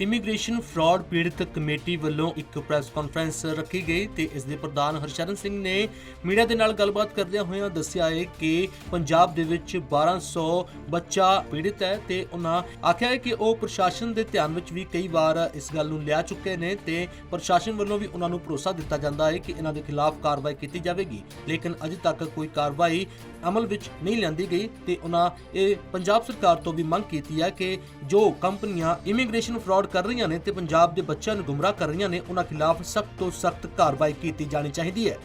Immigration fraud ਪੀੜਤ committee ਵੱਲੋਂ ਇੱਕ ਪ੍ਰੈਸ ਕਾਨਫਰੰਸ ਰੱਖੀ ਗਈ ਤੇ ਇਸ ਦੇ ਪ੍ਰਧਾਨ ਹਰਸ਼ਰਨ ਸਿੰਘ ਨੇ ਮੀਡੀਆ ਦੇ ਨਾਲ ਗੱਲਬਾਤ ਕਰਦਿਆਂ ਹੋਇਆਂ ਦੱਸਿਆ ਹੈ ਕਿ ਪੰਜਾਬ ਦੇ ਵਿੱਚ 1200 ਬੱਚਾ ਪੀੜਤ ਹੈ ਤੇ ਉਹਨਾਂ ਆਖਿਆ ਹੈ ਕਿ ਉਹ ਪ੍ਰਸ਼ਾਸਨ ਦੇ ਧਿਆਨ ਵਿੱਚ ਵੀ ਕਈ ਵਾਰ ਇਸ ਗੱਲ ਨੂੰ ਲਿਆ ਚੁੱਕੇ ਨੇ ਤੇ ਪ੍ਰਸ਼ਾਸਨ ਵੱਲੋਂ ਵੀ ਉਹਨਾਂ ਨੂੰ ਭਰੋਸਾ ਦਿੱਤਾ ਜਾਂਦਾ ਹੈ ਕਿ ਇਹਨਾਂ ਦੇ ਖਿਲਾਫ ਕਾਰਵਾਈ ਕੀਤੀ ਜਾਵੇਗੀ। ਲੇਕਿਨ ਅਜੇ ਤੱਕ ਕੋਈ ਕਾਰਵਾਈ ਅਮਲ ਵਿੱਚ ਨਹੀਂ ਲਿਆਂਦੀ ਗਈ ਤੇ ਉਹਨਾਂ ਇਹ ਪੰਜਾਬ ਸਰਕਾਰ ਤੋਂ ਵੀ ਮੰਗ ਕੀਤੀ ਹੈ ਕਿ ਜੋ ਕੰਪਨੀਆਂ ਇਮੀਗ੍ਰੇਸ਼ਨ ਫਰਾਡ ਕਰ ਰਹੀਆਂ ਨੇ ਤੇ ਪੰਜਾਬ ਦੇ ਬੱਚਿਆਂ ਨੂੰ ਗੁੰਮਰਾਹ ਕਰ ਰਹੀਆਂ ਨੇ, ਉਹਨਾਂ ਖਿਲਾਫ ਸਖਤ ਤੋਂ ਸਖਤ ਕਾਰਵਾਈ ਕੀਤੀ ਜਾਣੀ ਚਾਹੀਦੀ ਹੈ।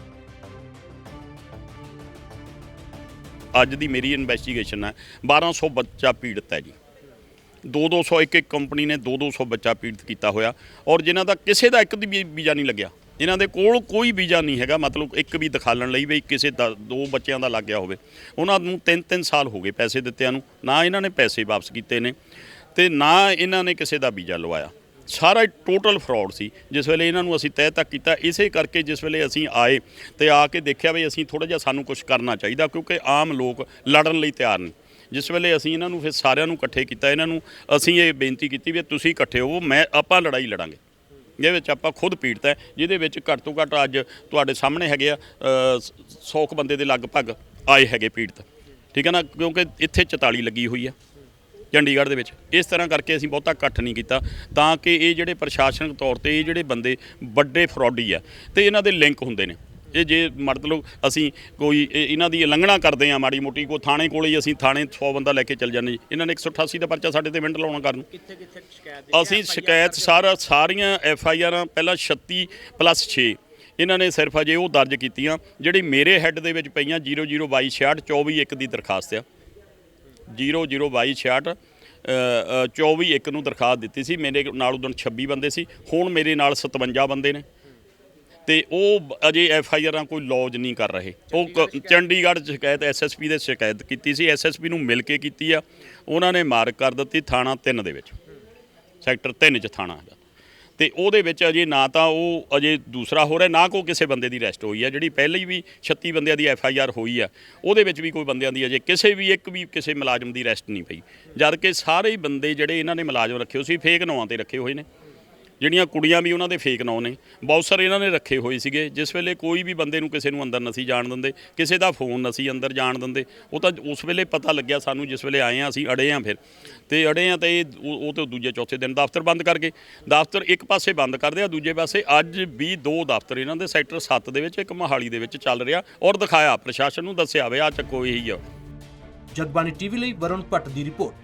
ਅੱਜ ਦੀ ਮੇਰੀ ਇਨਵੈਸਟੀਗੇਸ਼ਨ ਹੈ 1200 ਬੱਚਾ ਪੀੜਤ ਹੈ ਜੀ। 2-200 ਇੱਕ ਇੱਕ ਕੰਪਨੀ ਨੇ 2-200 ਬੱਚਾ ਪੀੜਤ ਕੀਤਾ ਹੋਇਆ ਔਰ ਜਿਨ੍ਹਾਂ ਦਾ ਕਿਸੇ ਦਾ ਇੱਕ ਦੀ ਵੀ ਵੀਜ਼ਾ ਨਹੀਂ ਲੱਗਿਆ। ਇਹਨਾਂ ਦੇ ਕੋਲ ਕੋਈ ਵੀਜ਼ਾ ਨਹੀਂ ਹੈਗਾ, ਮਤਲਬ ਇੱਕ ਵੀ ਦਿਖਾਲਣ ਲਈ ਵੀ ਕਿਸੇ ਦਾ, ਦੋ ਬੱਚਿਆਂ ਦਾ ਲੱਗ ਗਿਆ ਹੋਵੇ। ਉਹਨਾਂ ਨੂੰ 3-3 ਸਾਲ ਹੋ ਗਏ ਪੈਸੇ ਦਿੱਤਿਆਂ ਨੂੰ, ਨਾ ਇਹਨਾਂ ਨੇ ਪੈਸੇ ਵਾਪਸ ਕੀਤੇ ਨੇ। ਤੇ ਨਾ ਇਹਨਾਂ ਨੇ ਕਿਸੇ ਦਾ ਵੀਜ਼ਾ ਲਵਾਇਆ। ਸਾਰਾ ਟੋਟਲ ਫਰਾਡ ਸੀ। ਜਿਸ ਵੇਲੇ ਇਹਨਾਂ ਨੂੰ ਅਸੀਂ ਤੈਅ ਤੱਕ ਕੀਤਾ, ਇਸੇ ਕਰਕੇ ਜਿਸ ਵੇਲੇ ਅਸੀਂ ਆਏ ਤੇ ਆ ਕੇ ਦੇਖਿਆ ਵੀ ਅਸੀਂ ਥੋੜਾ ਜਿਹਾ ਸਾਨੂੰ ਕੁਝ ਕਰਨਾ ਚਾਹੀਦਾ, ਕਿਉਂਕਿ ਆਮ ਲੋਕ ਲੜਨ ਲਈ ਤਿਆਰ ਨਹੀਂ ਜਿਸ ਵੇਲੇ ਅਸੀਂ ਇਹਨਾਂ ਨੂੰ ਫਿਰ ਸਾਰਿਆਂ ਨੂੰ ਇਕੱਠੇ ਕੀਤਾ, ਇਹਨਾਂ ਨੂੰ ਅਸੀਂ ਇਹ ਬੇਨਤੀ ਕੀਤੀ ਵੀ ਤੁਸੀਂ ਇਕੱਠੇ ਹੋਵੋ, ਮੈਂ, ਆਪਾਂ ਲੜਾਈ ਲੜਾਂਗੇ। ਜਿਹਦੇ ਵਿੱਚ ਆਪਾਂ ਖੁਦ ਪੀੜਤ ਹੈ, ਜਿਹਦੇ ਵਿੱਚ ਘੱਟ ਤੋਂ ਘੱਟ ਅੱਜ ਤੁਹਾਡੇ ਸਾਹਮਣੇ ਹੈਗੇ ਆ 100 ਕੁ ਬੰਦੇ ਦੇ ਲਗਭਗ ਆਏ ਹੈਗੇ ਪੀੜਤ। ਠੀਕ ਹੈ ਨਾ? ਕਿਉਂਕਿ ਇੱਥੇ 44 ਲੱਗੀ ਹੋਈ ਆ ਚੰਡੀਗੜ੍ਹ ਦੇ ਵਿੱਚ। ਇਸ ਤਰ੍ਹਾਂ ਕਰਕੇ ਅਸੀਂ ਬਹੁਤਾ ਇਕੱਠ ਨਹੀਂ ਕੀਤਾ ਤਾਂ ਕਿ ਇਹ ਜਿਹੜੇ ਪ੍ਰਸ਼ਾਸਨਿਕ ਤੌਰ ਤੇ ਇਹ ਜਿਹੜੇ ਬੰਦੇ ਵੱਡੇ ਫਰਾਡੀ ਆ ਤੇ ਇਹਨਾਂ ਦੇ ਲਿੰਕ ਹੁੰਦੇ ਨੇ। ਇਹ ਜੇ ਮਤਲਬ ਅਸੀਂ ਕੋਈ ਇਹ- ਇਹਨਾਂ ਦੀ ਉਲੰਘਣਾ ਕਰਦੇ ਆ ਮਾੜੀ ਮੋਟੀ ਕੋਈ ਥਾਣੇ ਕੋਲੇ ਹੀ ਅਸੀਂ ਥਾਣੇ 100 ਬੰਦਾ ਲੈ ਕੇ ਚੱਲ ਜਾਂਦੇ ਜੀ। ਇਹਨਾਂ ਨੇ 188 ਦਾ ਪਰਚਾ ਸਾਡੇ ਤੇ ਵਿੰਡ ਲਾਉਣਾ ਕਰਨ। ਕਿੱਥੇ ਕਿੱਥੇ ਸ਼ਿਕਾਇਤ ਅਸੀਂ ਸ਼ਿਕਾਇਤ ਸਾਰਾ ਸਾਰੀਆਂ ਐਫ ਆਈ ਆਰਾਂ ਪਹਿਲਾਂ 36 ਪਲੱਸ 6 ਇਹਨਾਂ ਨੇ ਸਿਰਫ ਅਜੇ ਉਹ ਦਰਜ ਕੀਤੀਆਂ ਜਿਹੜੀ ਮੇਰੇ ਹੈੱਡ ਦੇ ਵਿੱਚ ਪਈਆਂ 002266 24 1 ਦੀ ਦਰਖਾਸਤ ਆ। 002266 24 1 ਨੂੰ ਦਰਖਾਸਤ ਦਿੱਤੀ ਸੀ। ਮੇਰੇ ਨਾਲ ਉਦੋਂ 26 ਬੰਦੇ ਸੀ। ਹੁਣ ਮੇਰੇ ਨਾਲ 57 ਬੰਦੇ ਨੇ। ਤੇ ਉਹ ਅਜੇ ਐਫ ਆਈ ਆਰਾਂ ਕੋਈ ਲੌਜ ਨਹੀਂ ਕਰ ਰਹੇ। ਉਹ ਚੰਡੀਗੜ੍ਹ 'ਚ ਸ਼ਿਕਾਇਤ ਐਸਐਸਪੀ ਦੇ ਸ਼ਿਕਾਇਤ ਕੀਤੀ ਸੀ। ਐਸਐਸਪੀ ਨੂੰ ਮਿਲ ਕੇ ਕੀਤੀ ਆ। ਉਹਨਾਂ ਨੇ ਮਾਰਕ ਕਰ ਦਿੱਤੀ ਥਾਣਾ 3 ਦੇ ਵਿੱਚ। ਸੈਕਟਰ 3 ਚ ਥਾਣਾ ਹੈਗਾ। ਤੇ ਉਹਦੇ ਵਿੱਚ ਅਜੇ ਨਾ ਤਾਂ ਉਹ ਅਜੇ ਦੂਸਰਾ ਹੋ ਰਿਹਾ ਨਾ ਕੋ ਕਿਸੇ ਬੰਦੇ ਦੀ ਅਰੈਸਟ ਹੋਈ ਹੈ। ਜਿਹੜੀ ਪਹਿਲੀ ਵੀ 36 ਬੰਦਿਆਂ ਦੀ ਐਫ ਆਈ ਆਰ ਹੋਈ ਆ ਉਹਦੇ ਵਿੱਚ ਵੀ ਕੋਈ ਬੰਦਿਆਂ ਦੀ ਅਜੇ ਕਿਸੇ ਵੀ ਇੱਕ ਵੀ ਕਿਸੇ ਮੁਲਾਜ਼ਮ ਦੀ ਅਰੈਸਟ ਨਹੀਂ ਪਈ। ਜਦ ਕਿ ਸਾਰੇ ਹੀ ਬੰਦੇ ਜਿਹੜੇ ਇਹਨਾਂ ਨੇ ਮੁਲਾਜ਼ਮ ਰੱਖੇ ਹੋਏ ਸੀ, ਫੇਕ ਨਾਵਾਂ ਤੇ ਰੱਖੇ ਹੋਏ ਨੇ। ਜਿਹੜੀਆਂ ਕੁੜੀਆਂ ਵੀ ਉਹਨਾਂ ਦੇ ਫੇਕ ਨਾਂ ਨੇ। ਬਹੁਤ ਸਾਰੇ ਇਹਨਾਂ ਨੇ ਰੱਖੇ ਹੋਏ ਸੀਗੇ। ਜਿਸ ਵੇਲੇ ਕੋਈ ਵੀ ਬੰਦੇ ਨੂੰ ਕਿਸੇ ਨੂੰ ਅੰਦਰ ਨਸੀ ਜਾਣ ਦਿੰਦੇ, ਕਿਸੇ ਦਾ ਫੋਨ ਨਸੀ ਅੰਦਰ ਜਾਣ ਦਿੰਦੇ, ਉਹ ਤਾਂ ਉਸ ਵੇਲੇ ਪਤਾ ਲੱਗਿਆ ਸਾਨੂੰ ਜਿਸ ਵੇਲੇ ਆਏ ਆ ਅਸੀਂ, ਅੜੇ ਆ ਫਿਰ। ਤੇ ਅੜੇ ਆ ਤੇ ਇਹ- ਉਹ ਉਹ ਤੇ ਦੂਜੇ ਚੌਥੇ ਦਿਨ ਦਫ਼ਤਰ ਬੰਦ ਕਰ ਗਏ। ਦਫ਼ਤਰ ਇੱਕ ਪਾਸੇ ਬੰਦ ਕਰਦੇ ਆ ਦੂਜੇ ਪਾਸੇ ਅੱਜ ਵੀ ਦੋ ਦਫ਼ਤਰ ਇਹਨਾਂ ਦੇ, ਸੈਕਟਰ 7 ਦੇ ਵਿੱਚ, ਇੱਕ ਮਹਾਲੀ ਦੇ ਵਿੱਚ ਚੱਲ ਰਿਹਾ ਔਰ ਦਿਖਾਇਆ, ਪ੍ਰਸ਼ਾਸਨ ਨੂੰ ਦੱਸਿਆ ਵੇ ਆ ਚੱਕੋ ਇਹੀ ਆ। ਜਗਬਾਣੀ ਟੀਵੀ ਲਈ ਵਰੁਣ ਭੱਟ ਦੀ ਰਿਪੋਰਟ।